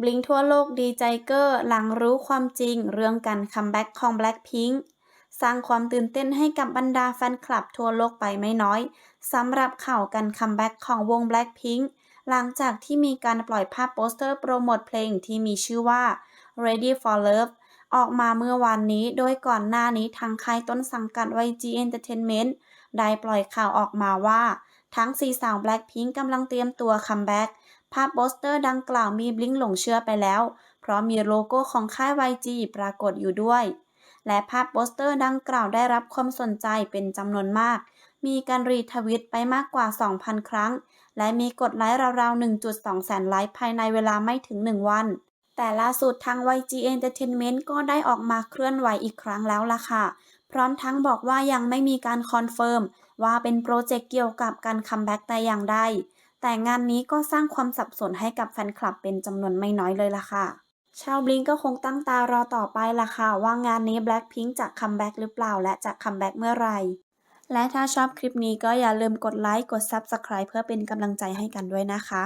บลิงทั่วโลกดีใจเกอร์หลังรู้ความจริง เรื่องการคัมแบ็กของ Blackpink สร้างความตื่นเต้นให้กับบรรดาแฟนคลับทั่วโลกไปไม่น้อยสำหรับข่าวการคัมแบ็กของวง Blackpink หลังจากที่มีการปล่อยภาพโปสเตอร์โปรโมทเพลงที่มีชื่อว่า Ready for Love ออกมาเมื่อวานนี้ โดยก่อนหน้านี้ทางค่ายต้นสังกัด YG Entertainment ได้ปล่อยข่าวออกมาว่า ทั้งสี่สาว Blackpink กำลังเตรียมตัวคัมแบ็กภาพโปสเตอร์ดังกล่าวมีบลิงหลงเชื่อไปแล้ว เพราะมีโลโก้ของค่าย YG ปรากฏอยู่ด้วย และภาพโปสเตอร์ดังกล่าวได้รับความสนใจเป็นจำนวนมาก มีการรีทวิตไปมากกว่า 2,000 ครั้ง และมีกดไลค์ราวๆ 1.2 แสนไลค์ภายในเวลาไม่ถึง 1 วัน แต่ล่าสุดทาง YG Entertainment ก็ได้ออกมาเคลื่อนไหวอีกครั้งแล้วล่ะค่ะ พร้อมทั้งบอกว่ายังไม่มีการคอนเฟิร์มว่าเป็นโปรเจกต์เกี่ยวกับการคัมแบ็กแต่อย่างใด แต่งานนี้ก็สร้างความสับสนให้กับแฟนคลับเป็นจำนวนไม่น้อยเลยล่ะค่ะ ชาวบลิงก็คงตั้งตารอต่อไปล่ะค่ะ ว่างานนี้ Blackpink จะคัมแบ็กหรือเปล่าและจะคัมแบ็กเมื่อไหร่และถ้าชอบคลิปนี้ก็อย่าลืมกดไลค์ กด Subscribe เพื่อเป็นกำลังใจให้กันด้วยนะคะ